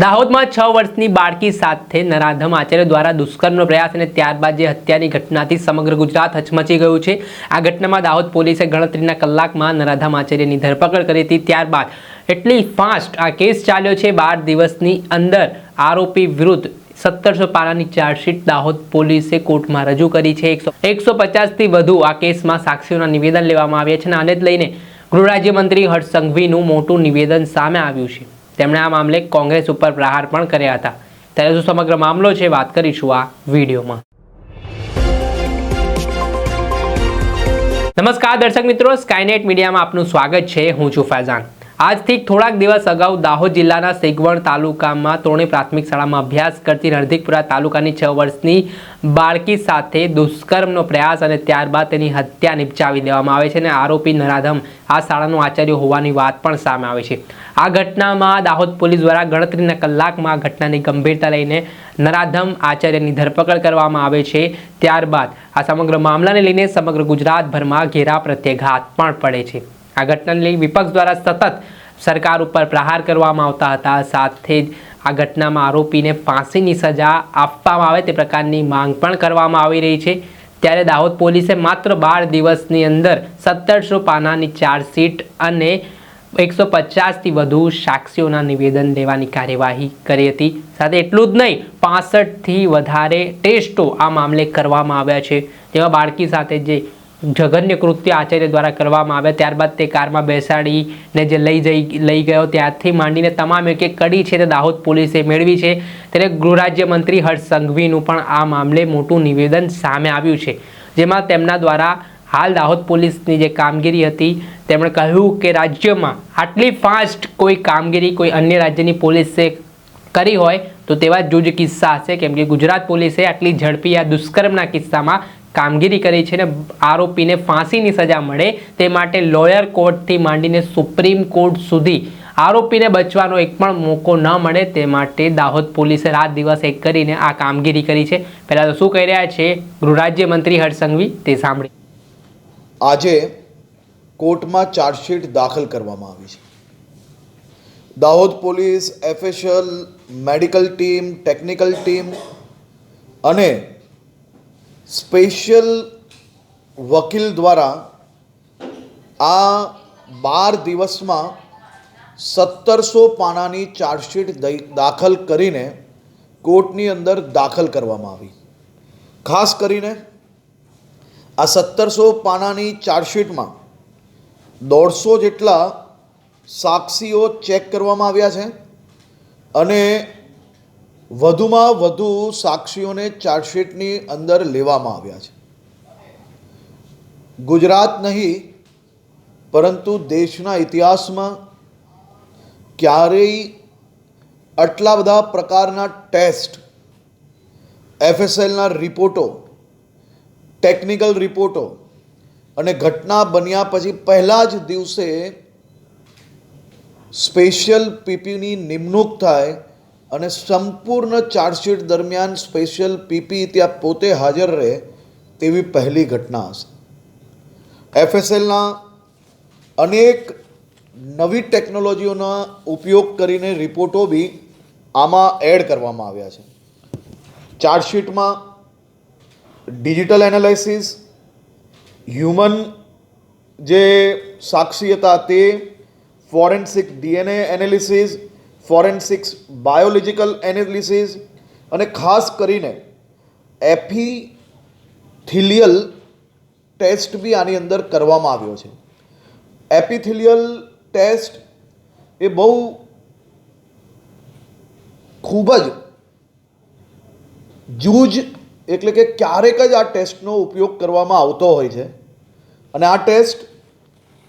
દાહોદમાં છ વર્ષની બાળકી સાથે નરાધમ આચાર્ય દ્વારા દુષ્કર્મનો પ્રયાસ અને ત્યારબાદ જે હત્યાની ઘટનાથી સમગ્ર ગુજરાત હચમચી ગયું છે. આ ઘટનામાં દાહોદ પોલીસે ગણતરીના કલાકમાં નરાધમ આચાર્યની ધરપકડ કરી હતી. ત્યારબાદ એટલી ફાસ્ટ આ કેસ ચાલ્યો છે. બાર દિવસની અંદર આરોપી વિરુદ્ધ સત્તરસો પાનાની ચાર્જશીટ દાહોદ પોલીસે કોર્ટમાં રજૂ કરી છે. એકસો એકસો પચાસથી વધુ આ કેસમાં સાક્ષીઓના નિવેદન લેવામાં આવ્યા છે અને આને જ લઈને ગૃહ રાજ્યમંત્રી હર્ષ સંઘવીનું મોટું નિવેદન સામે આવ્યું છે. તેમણે આ મામલે કોંગ્રેસ ઉપર પ્રહાર પણ કર્યા હતા. ત્યારે શું સમગ્ર મામલો છે, વાત કરીશું આ વિડીયોમાં. નમસ્કાર દર્શક મિત્રો સ્કાયનેટ મીડિયામાં આપનું સ્વાગત છે. હું છું ફૈઝાન. આજથી થોડાક દિવસ અગાઉ દાહોદ જિલ્લાના સેગવણ તાલુકામાં ત્રણેય પ્રાથમિક શાળામાં અભ્યાસ કરતી રણધીકપુરા તાલુકાની છ વર્ષની બાળકી સાથે દુષ્કર્મનો પ્રયાસ અને ત્યારબાદ તેની હત્યા નિપજાવી દેવામાં આવે છે અને આરોપી નરાધમ આ શાળાનો આચાર્ય હોવાની વાત પણ સામે આવે છે. આ ઘટનામાં દાહોદ પોલીસ દ્વારા ગણતરીના કલાકમાં ઘટનાની ગંભીરતા લઈને નરાધમ આચાર્યની ધરપકડ કરવામાં આવે છે. ત્યારબાદ આ સમગ્ર મામલાને લઈને સમગ્ર ગુજરાતભરમાં ઘેરા પ્રત્યાઘાત પણ પડે છે. આ ઘટનાને લઈ વિપક્ષ દ્વારા સતત સરકાર ઉપર પ્રહાર કરવામાં આવતા હતા. સાથે જ આ ઘટનામાં આરોપીને ફાંસીની સજા આપવામાં આવે તે પ્રકારની માંગ પણ કરવામાં આવી રહી છે. ત્યારે દાહોદ પોલીસે માત્ર બાર દિવસની અંદર સત્તરસો પાનાની ચાર્જશીટ અને એકસો પચાસથી વધુ સાક્ષીઓના નિવેદન લેવાની કાર્યવાહી કરી હતી. સાથે એટલું જ નહીં, પાસઠથી વધારે ટેસ્ટો આ મામલે કરવામાં આવ્યા છે. જેમાં બાળકી સાથે જે જઘન્ય કૃત્ય આચાર્ય દ્વારા કરવામાં આવે, ત્યારબાદ તે કારમાં બેસાડીને જે લઈ જઈ, લઈ ગયો, ત્યારથી માંડીને તમામ એક એક કડી છે તે દાહોદ પોલીસે મેળવી છે. ત્યારે ગૃહરાજ્યમંત્રી હર્ષ સંઘવીનું પણ આ મામલે મોટું નિવેદન સામે આવ્યું છે. જેમાં તેમના દ્વારા હાલ દાહોદ પોલીસની જે કામગીરી હતી, તેમણે કહ્યું કે રાજ્યમાં આટલી ફાસ્ટ કોઈ કામગીરી કોઈ અન્ય રાજ્યની પોલીસે કરી હોય, તો તેવા જ જ કિસ્સા હશે. કેમ કે ગુજરાત પોલીસે આટલી ઝડપી આ દુષ્કર્મના કિસ્સામાં કામગીરી કરી છે ને આરોપીને ફાંસીની સજા મળે તે માટે લોયર કોર્ટથી માંડીને સુપ્રીમ કોર્ટ સુધી આરોપીને બચવાનો એક પણ મોકો ન મળે તે માટે દાહોદ પોલીસે રાત દિવસ એક કરીને આ કામગીરી કરી છે. પહેલાં તો શું કહી રહ્યા છે ગૃહરાજ્યમંત્રી રાજ્યમંત્રી હર્ષ તે સાંભળી. આજે કોર્ટમાં ચાર્જશીટ દાખલ કરવામાં આવી છે. Dahod police official medical team, technical team અને સ્પેશિયલ વકીલ દ્વારા આ બાર દિવસમાં સત્તરસો પાનાની ચાર્જશીટ દાખલ કરીને કોર્ટની અંદર દાખલ કરવામાં આવી. ખાસ કરીને આ સત્તરસો પાનાની ચાર્જશીટમાં દોઢસો જેટલા સાક્ષીઓ ચેક કરવામાં આવ્યા છે અને વધુમાં વધુ સાક્ષીઓને ચાર્જશીટની અંદર લેવામાં આવ્યા છે. ગુજરાત નહીં, પરંતુ દેશના ઇતિહાસમાં ક્યારેય આટલા બધા પ્રકારના ટેસ્ટ, એફએસએલના રિપોર્ટો, ટેકનિકલ રિપોર્ટો અને ઘટના બન્યા પછી પહેલા જ દિવસે સ્પેશિયલ પીપીની નિમણૂક થાય અને સંપૂર્ણ ચાર્જશીટ દરમિયાન સ્પેશિયલ પીપી ત્યાં પોતે હાજર રહે તેવી પહેલી ઘટના હશે. એફએસએલના અનેક નવી ટેકનોલોજીઓના ઉપયોગ કરીને રિપોર્ટો બી આમાં એડ કરવામાં આવ્યા છે. ચાર્જશીટમાં ડિજિટલ એનાલિસિસ, હ્યુમન જે સાક્ષી હતા તે, forensic DNA analysis forensics, biological analysis અને ખાસ કરીને એપિથિલિયલ ટેસ્ટ બી આની અંદર કરવામાં આવ્યો છે. એપિથિલિયલ ટેસ્ટ એ બહુ ખૂબ જ જૂજ એટલે કે ક્યારેક જ આ ટેસ્ટનો ઉપયોગ કરવામાં આવતો હોય છે. અને આ ટેસ્ટ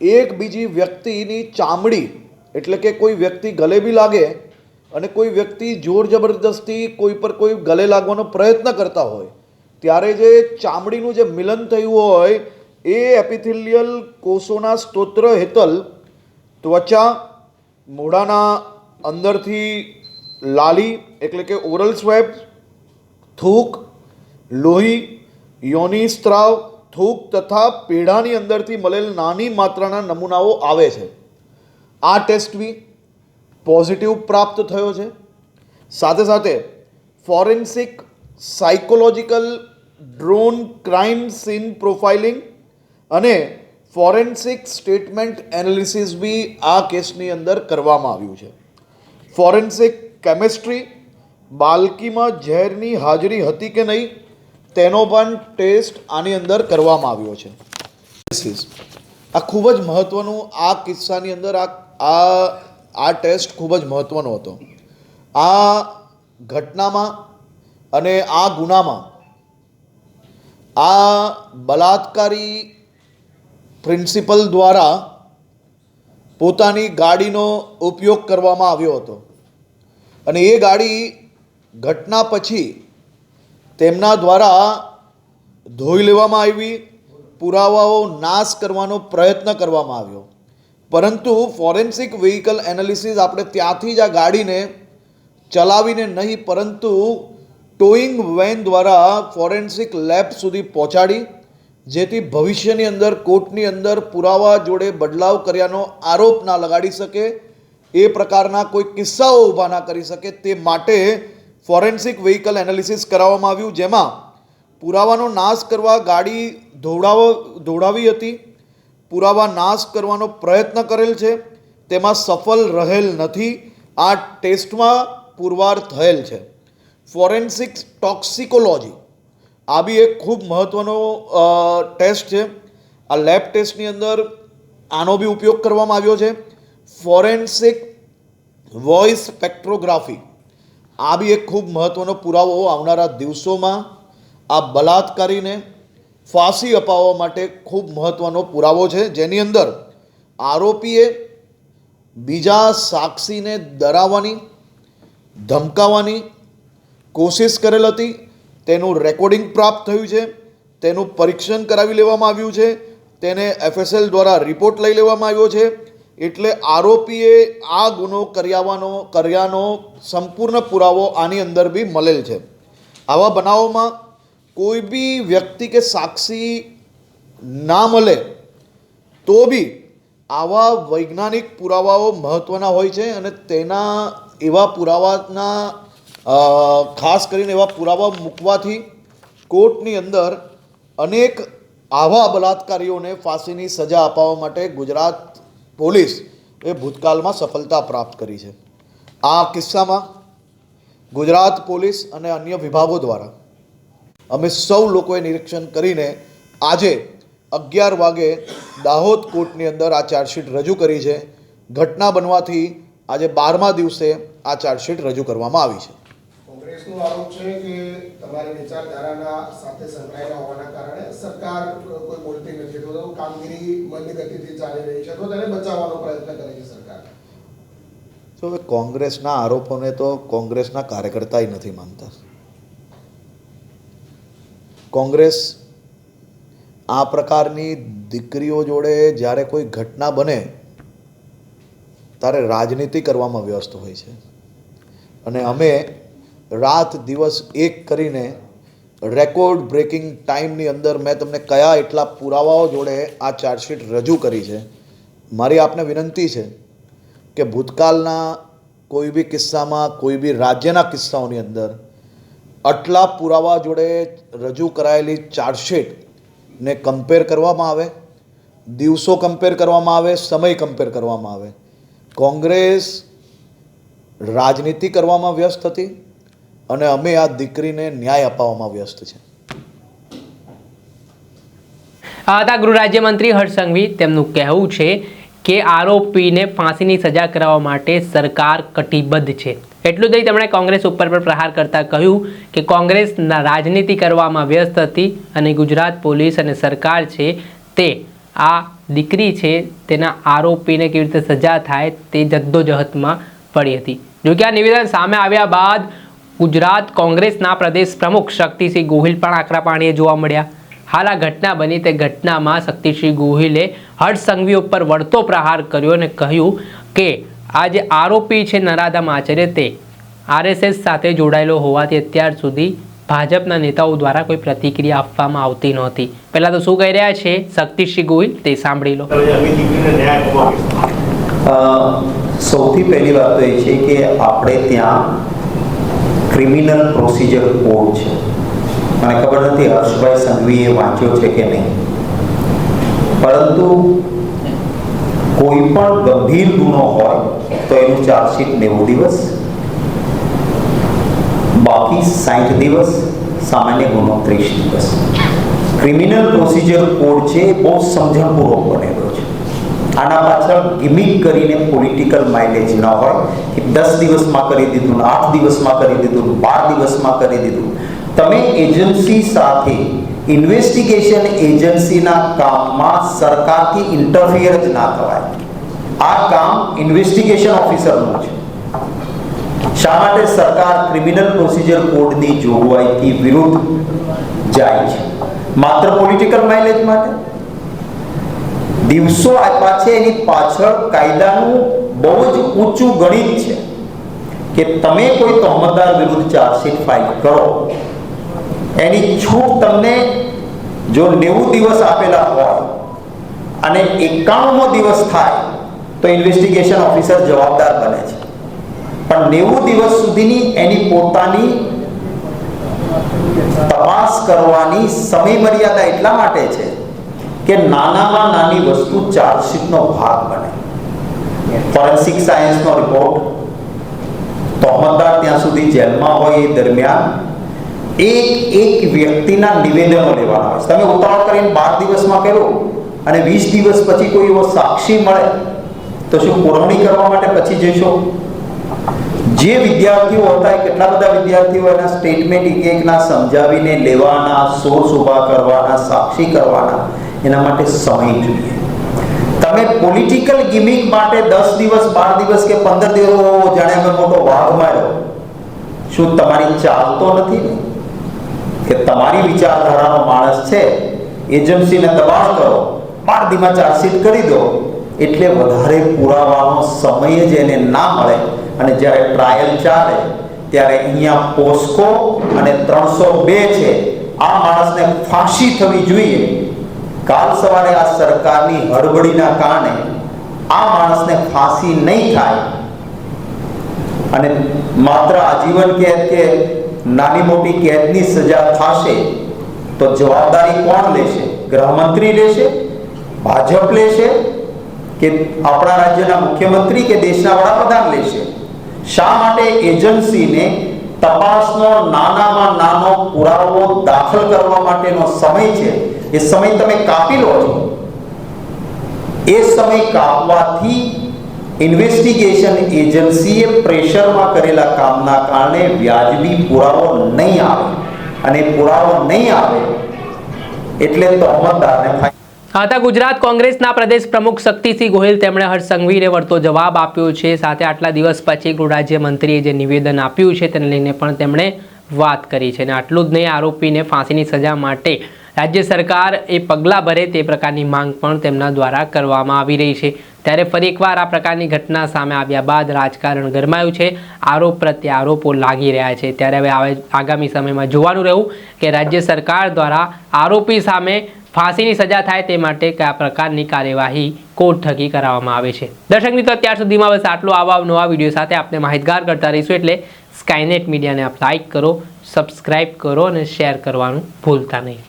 એક બીજી વ્યક્તિની ચામડી એટલે કે કોઈ વ્યક્તિ ગલે બી લાગે અને કોઈ વ્યક્તિ જોર જબરદસ્તી કોઈ પર કોઈ ગલે લાગવાનો પ્રયત્ન કરતા હોય, ત્યારે જે ચામડીનું જે મિલન થયું હોય એ એપિથિલિયલ કોષોના સ્તોત્ર હેતલ ત્વચા મોઢાના અંદરથી લાલી એટલે કે ઓરલ સ્વેબ થૂક, લોહી, યોની સ્ત્રાવ, થૂક તથા પેઢાની અંદરથી મળેલ નાની માત્રાના નમૂનાઓ આવે છે. આ ટેસ્ટ બી પોઝિટિવ પ્રાપ્ત થયો છે. સાથે સાથે forensic psychological drone crime scene profiling અને ફોરેન્સિક સ્ટેટમેન્ટ એનાલિસિસ બી આ કેસની અંદર કરવામાં આવ્યું છે. ફોરેન્સિક કેમેસ્ટ્રી બાલકીમાં ઝેરની હાજરી હતી કે નહીં તેનો પણ ટેસ્ટ આની અંદર કરવામાં આવ્યો છે. આ ખૂબ જ મહત્ત્વનું આ કિસ્સાની અંદર આ આ આ ટેસ્ટ ખૂબ જ મહત્ત્વનો હતો. આ ઘટનામાં અને આ ગુનામાં આ બલાત્કારી પ્રિન્સિપલ દ્વારા પોતાની ગાડીનો ઉપયોગ કરવામાં આવ્યો હતો. અને એ ગાડી ઘટના પછી તેમના દ્વારા ધોઈ લેવામાં આવી, પુરાવાઓ નાશ કરવાનો પ્રયત્ન કરવામાં આવ્યો. પરંતુ ફોરેન્સિક વ્હીકલ એનાલિસિસ આપણે ત્યાંથી જ આ ગાડીને ચલાવીને નહીં, પરંતુ ટોઈંગ વેન દ્વારા ફોરેન્સિક લેબ સુધી પહોંચાડી, જેથી ભવિષ્યની અંદર, કોર્ટની અંદર પુરાવા જોડે બદલાવ કર્યાનો આરોપ ના લગાડી શકે, એ પ્રકારના કોઈ કિસ્સાઓ ઊભા ના કરી શકે, તે માટે ફોરેન્સિક વ્હીકલ એનાલિસિસ કરાવવામાં આવ્યું, જેમાં પુરાવાનો નાશ કરવા ગાડી ધોવડાવ, ધોવડાવી હતી પુરાવા નાશ કરવાનો પ્રયત્ન કરેલ છે. તેમાં સફળ રહેલ નથી. આ ટેસ્ટમાં પુરવાર થયેલ છે. Forensic toxicology. આ બી એક ખૂબ મહત્ત્વનો ટેસ્ટ છે. આ લેબ ટેસ્ટની અંદર આનો બી ઉપયોગ કરવામાં આવ્યો છે. Forensic voice spectrography. આ બી એક ખૂબ મહત્ત્વનો પુરાવો આવનારા દિવસોમાં આ બલાત્કારીને ફાંસી અપાવવા માટે ખૂબ મહત્ત્વનો પુરાવો છે. જેની અંદર આરોપીએ બીજા સાક્ષીને ડરાવવાની, ધમકાવવાની કોશિશ કરેલ હતી. તેનું રેકોર્ડિંગ પ્રાપ્ત થયું છે. તેનું પરીક્ષણ કરાવી લેવામાં આવ્યું છે. તેને એફએસએલ દ્વારા રિપોર્ટ લઈ લેવામાં આવ્યો છે. એટલે આરોપીએ આ ગુનો કર્યાવાનો, કર્યાનો સંપૂર્ણ પુરાવો આની અંદર બી મળેલ છે. આવા બનાવોમાં કોઈ બી વ્યક્તિ કે સાક્ષી ના મળે તો બી આવા વૈજ્ઞાનિક પુરાવાઓ મહત્ત્વના હોય છે અને તેના એવા પુરાવાના ખાસ કરીને એવા પુરાવા મૂકવાથી કોર્ટની અંદર અનેક આવા બલાત્કારીઓને ફાંસીની સજા અપાવવા માટે ગુજરાત પોલીસ એ ભૂતકાળમાં સફળતા પ્રાપ્ત કરી છે આ કિસ્સામાં ગુજરાત પોલીસ અને અન્ય વિભાગો દ્વારા અમે સૌ લોકોએ નિરીક્ષણ કરીને આજે અગિયાર વાગે દાહોદ કોર્ટની અંદર આ ચાર્જશીટ રજૂ કરી છે. ઘટના બનવાથી આજે બારમા દિવસે આ ચાર્જશીટ રજૂ કરવામાં આવી છે. કોંગ્રેસનો આરોપ છે કે તમારી વિચારધારાના સાથે સંકળાયેલા હોવાના કારણે સરકાર કોઈ બોલતી નથી તો કામગીરી મંદ ગતિથી ચાલી રહી છે તો તેને બચાવવાનો પ્રયત્ન કરે છે સરકાર. તો હવે કોંગ્રેસના આરોપોને તો કોંગ્રેસના કાર્યકર્તાય નથી માનતા. કોંગ્રેસ આ પ્રકારની દીકરીઓ જોડે જ્યારે કોઈ ઘટના બને, ત્યારે રાજનીતિ કરવામાં વ્યસ્ત હોય છે. અને અમે રાત દિવસ એક કરીને રેકોર્ડ બ્રેકિંગ ટાઈમની અંદર મેં તમને કયા એટલા પુરાવાઓ જોડે આ ચાર્જશીટ રજૂ કરી છે, મારી આપને વિનંતી છે કે ભૂતકાળના કોઈ બી કિસ્સામાં, કોઈ બી રાજ્યના કિસ્સાઓની અંદર આટલા પુરાવા જોડે રજૂ કરાયેલી ચાર્જશીટને કમ્પેર કરવામાં આવે, દિવસો કમ્પેર કરવામાં આવે, સમય કમ્પેર કરવામાં આવે. કોંગ્રેસ રાજનીતિ કરવામાં વ્યસ્ત હતી અને અમે આ દીકરીને ન્યાય અપાવવામાં વ્યસ્ત છે. આ હતા ગૃહ રાજ્યમંત્રી હર્ષ સંઘવી. તેમનું કહેવું છે કે આરોપીને ફાંસીની સજા કરાવવા માટે સરકાર કટિબદ્ધ છે. એટલું નહીં, તેમણે કોંગ્રેસ ઉપર પણ પ્રહાર કરતા કહ્યું કે કોંગ્રેસના રાજનીતિ કરવામાં વ્યસ્ત હતી અને ગુજરાત પોલીસ અને સરકાર છે તે, આ દીકરી છે તેના આરોપીને કેવી રીતે સજા થાય તે જદ્દોજહદમાં પડી હતી. જોકે આ નિવેદન સામે આવ્યા બાદ ગુજરાત કોંગ્રેસના પ્રદેશ પ્રમુખ શક્તિસિંહ ગોહિલ પણ આકરા પાણીએ જોવા મળ્યા. હાલ આ ઘટના બની તે ઘટનામાં શક્તિસિંહ ગોહિલે હર્ષ સંઘવી ઉપર વળતો પ્રહાર કર્યો અને કહ્યું કે આ જે આરોપી છે નરાધમ આચાર્ય તે. આરએસએસ સાથે જોડાયેલો હોવાથી અત્યાર સુધી ભાજપના નેતાઓ દ્વારા કોઈ પ્રતિક્રિયા આપવામાં આવતી નહોતી. પહેલાં તો શું કહી રહ્યા છે? શક્તિશ્રી ગોહિલ તે સાંભળી લો. સૌથી પહેલી વાત તો એ છે કે આપણે ત્યાં ક્રિમિનલ પ્રોસિજર કોડ છે. મને ખબર નથી હર્ષભાઈ સંઘવીએ વાંચ્યો છે કે નહીં. પરંતુ કોઈ પણ ગંભીર ગુનો હોય તો એનું ચાર્જશીટ નેવું દિવસ, બાકી સાઠ દિવસ, સામાન્ય ગુનો ત્રીસ દિવસ. ક્રિમિનલ પ્રોસિજર કોડ છે બહુ સમજણપૂર્વક બનેલો છે. આના પાછળ ગિમિક કરીને પોલિટિકલ માઇલેજ ન હોય કે દસ દિવસમાં કરી દીધું ને આઠ દિવસમાં કરી દીધું બાર દિવસમાં કરી દીધું. તમે એજન્સી સાથે ઇન્વેસ્ટિગેશન એજન્સીના કામમાં સરકારથી ઇન્ટરફિયર જ ના થવાય આ કામ ઇન્વેસ્ટિગેશન ઓફિસરનું છે. શા માટે સરકાર ક્રિમિનલ પ્રોસિજર કોડની જોગવાઈથી વિરુદ્ધ જાય છે? માત્ર પોલિટિકલ માઇલેજ માટે? દિવસો આપ્યા છે એની પાછળ કાયદાનું બહુ જ ઊંચું ગણિત છે કે તમે કોઈ તહમતદાર વિરુદ્ધ ચાર્જશીટ ફાઇલ કરો. એની છૂટ તમને જો નેવું દિવસ આપેલા હોય અને એકાણુંમો દિવસ થાય તો ઇન્વેસ્ટિગેશન ઓફિસર જવાબદાર બને છે. પણ નેવું દિવસ સુધીની એની પોતાની તપાસ કરવાની સમય મર્યાદા એટલા માટે છે કે નાનામાં નાની વસ્તુ ચાર્જશીટનો ભાગ બને. ફોરેન્સિક સાયન્સનો રિપોર્ટ તોહમતદાર ત્યાં સુધી જેલમાં હોય એ દરમિયાન એક એક વ્યક્તિના નિવેદનો લેવાના હોય તમે ઉતાવળ કરીને બાર દિવસમાં કરો અને વીસ દિવસ પછી કોઈ એવો સાક્ષી મળે તો શું પુરવણી કરવા માટે પછી જશો જે વિદ્યાર્થીઓ હતા કેટલા બધા વિદ્યાર્થીઓ એના સ્ટેટમેન્ટ એક એકના સમજાવીને લેવાના સોર્સ ઊભા કરવાના, સાક્ષી કરવાના, એના માટે સમય જોઈએ. તમે પોલિટિકલ ગિમિંગ માટે દસ દિવસ, બાર દિવસ કે પંદર દિવસ જાણે અમે મોટો વાઘ માર્યો. શું તમારી ચાલતો નથી ને? કે તમારી વિચારધારાનો માણસ છે એજન્સીને દબાણ કરો, બાર દીમાં ચાર્જશીટ કરી દો એટલે વધારે પુરાવાનો સમય જ એને ના મળે. અને જ્યારે ટ્રાયલ ચાલે, ત્યારે અહીંયા પોસ્કો અને ત્રણસો બે છે. આ માણસને ફાંસી થવી જોઈએ. કાલ સવારે આ સરકારની હડબડીના કારણે આ માણસને ફાંસી નહીં થાય. અને માત્ર આજીવન કેદ કે નાની મોટી કેદની સજા થશે, તો જવાબદારી કોણ લેશે? ગૃહમંત્રી લેશે? ભાજપ લેશે? કે આપણા રાજ્યના મુખ્યમંત્રી કે દેશના વડાપ્રધાન લેશે. શા માટે એજન્સીને તપાસનો નાનામાં નાનો પુરાવો દાખલ કરવા માટેનો સમય છે? એ સમય તમે કાપી લો છો. એ સમય કાપવાથી ઇન્વેસ્ટિગેશન એજન્સીએ પ્રેશરમાં કરેલા કામના કારણે વ્યાજબી પુરાવો નહીં આવે. અને પુરાવો નહીં આવે એટલે તહોમતદારને ફાયદો હતા ગુજરાત કોંગ્રેસના પ્રદેશ પ્રમુખ શક્તિસિંહ ગોહિલ તેમણે હર્ષસંઘવીને વળતો જવાબ આપ્યો છે. સાથે આટલા દિવસ પછી ગૃહ રાજ્યમંત્રીએ જે નિવેદન આપ્યું છે તેને લઈને પણ તેમણે વાત કરી છે અને આટલું જ નહીં, આરોપીને ફાંસીની સજા માટે રાજ્ય સરકાર એ પગલાં ભરે તે પ્રકારની માંગ પણ તેમના દ્વારા કરવામાં આવી રહી છે. ત્યારે ફરી એકવાર આ પ્રકારની ઘટના સામે આવ્યા બાદ રાજકારણ ગરમાયું છે. આરોપ પ્રત્યે આરોપો લાગી રહ્યા છે. ત્યારે હવે આગામી સમયમાં જોવાનું રહ્યું કે રાજ્ય સરકાર દ્વારા આરોપી સામે ફાંસીની સજા થાય તે માટે કયા પ્રકારની કાર્યવાહી કોર્ટ થકી કરાવવામાં આવે છે. દર્શક મિત્રો, અત્યાર સુધીમાં બસ આટલો. આવા નવા વીડિયો સાથે આપણે માહિતગાર કરતા રહીશું એટલે સ્કાયનેટ મીડિયાને આપ લાઇક કરો સબસ્ક્રાઇબ કરો અને શેર કરવાનું ભૂલતા નહીં.